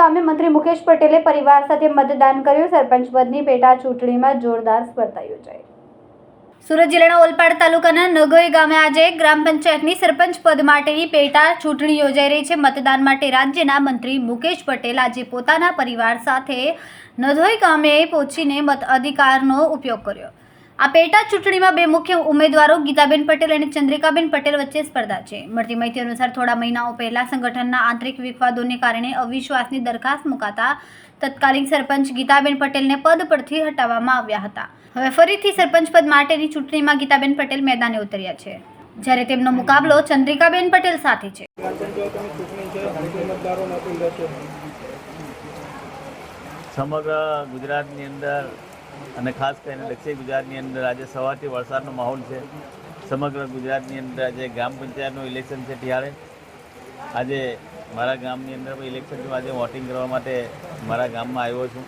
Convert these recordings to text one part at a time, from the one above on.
ગામે મંત્રી મુકેશ પટેલે પરિવાર સાથે મતદાન કર્યું. સરપંચ પદની પેટા ચૂંટણીમાં જોરદાર સ્પર્ધા યોજાઈ. સુરત જિલ્લાના ઓલપાડ તાલુકાના નગોઈ ગામે આજે ગ્રામ પંચાયતની સરપંચ પદ માટેની પેટા ચૂંટણી યોજાઈ રહી છે. મતદાન માટે રાજ્યના મંત્રી મુકેશ પટેલ આજે પોતાના પરિવાર સાથે નધોઈ ગામે પહોંચીને મત અધિકારનો ઉપયોગ કર્યો. આ પેટા ચૂંટણીમાં બે મુખ્ય ઉમેદવારો ગીતાબેન પટેલ અને ચંદ્રિકાબેન પટેલ વચ્ચે સ્પર્ધા છે. મળતી માહિતી અનુસાર થોડા મહિનાઓ પહેલા સંગઠનના આંતરિક વિવાદોને કારણે અવિશ્વાસની દરખાસ્ત મુકાતા તત્કાલીન સરપંચ ગીતાબેન પટેલને પદ પરથી હટાવવામાં આવ્યા હતા. હવે ફરીથી સરપંચ પદ માટેની ચૂંટણીમાં ગીતાબેન પટેલ મેદાને ઉતર્યા છે. જ્યારે તેમનો મુકાબલો ચંદ્રિકાબેન પટેલ સાથે છે. સમગ્ર ગુજરાતની અંદર અને ખાસ કરીને દક્ષિણ ગુજરાતની અંદર આજે સવારથી વરસાદનો માહોલ છે. સમગ્ર ગુજરાતની અંદર આજે ગ્રામ પંચાયતનું ઇલેક્શન છે ત્યારે. આજે મારા ગામની અંદર પણ ઇલેક્શન છે. આજે વોટિંગ કરવા માટે મારા ગામમાં આવ્યો છું.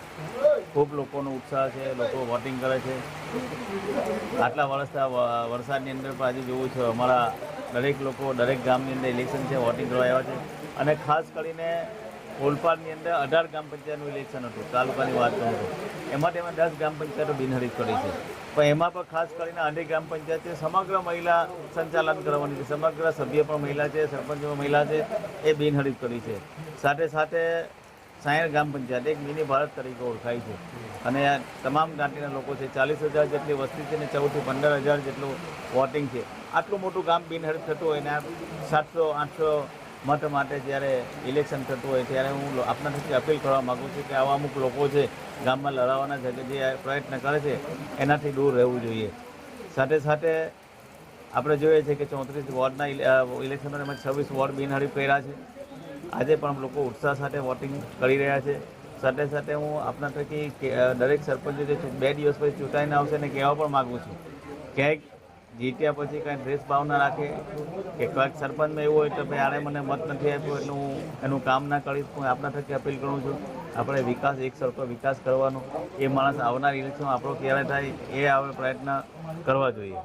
ખૂબ લોકોનો ઉત્સાહ છે, લોકો વોટિંગ કરે છે. આટલા વર્ષથી વરસાદની અંદર પણ આજે જોવું છું, અમારા દરેક લોકો, દરેક ગામની અંદર ઇલેક્શન છે વોટિંગ કરવા આવ્યા છે. અને ખાસ કરીને ઓલપાડની અંદર અઢાર ગ્રામ પંચાયતનું ઇલેક્શન હતું, તાલુકાની વાત કરું તો. એમાં તેમાં દસ ગ્રામ પંચાયતો બિનહરીફ કરી છે. પણ એમાં પણ ખાસ કરીને અનેક ગ્રામ પંચાયતે સમગ્ર મહિલા સંચાલન કરવાની છે, સમગ્ર સભ્ય પણ મહિલા છે, સરપંચ પણ મહિલા છે, એ બિનહરીફ કરી છે. સાથે સાથે સાયણ ગ્રામ પંચાયત, એક મિની ભારત તરીકે ઓળખાય છે. અને તમામ જ્ઞાતિના લોકો છે, ચાલીસ હજાર જેટલી વસ્તી છે ને ચૌદથી પંદર હજાર જેટલું વોટિંગ છે. આટલું મોટું ગામ બિનહરીફ થતું હોય અને સાતસો, આઠસો મત માટે જ્યારે ઇલેક્શન થતું હોય ત્યારે હું આપના થકી અપીલ કરવા માગું છું કે આવા અમુક લોકો છે ગામમાં લડાવવાના છે કે જે પ્રયત્ન કરે છે, એનાથી દૂર રહેવું જોઈએ. સાથે સાથે આપણે જોઈએ છે કે ચોત્રીસ વોર્ડના ઇલેક્શનો એમાં છવ્વીસ વોર્ડ બિનહરીફ કર્યા છે. આજે પણ લોકો ઉત્સાહ સાથે વોટિંગ કરી રહ્યા છે. સાથે સાથે હું આપના થકી દરેક સરપંચો જે બે દિવસ પછી ચૂંટાઈને આવશે ને કહેવા પણ માગું છું. ક્યાંક જીત્યા પછી કાંઈ ડ્રેસ ભાવના રાખે કે કંઈક સરપંચમાં એવું હોય તો ભાઈ આણે મને મત નથી આપ્યો એટલે હું એનું કામ ના કરીશ. હું આપના થકી અપીલ કરું છું, આપણે વિકાસ, એક સરખો વિકાસ કરવાનો. એ માણસ આવનાર ઇલેક્શન આપણો ક્યારે થાય, એ આપણે પ્રયત્ન કરવા જોઈએ.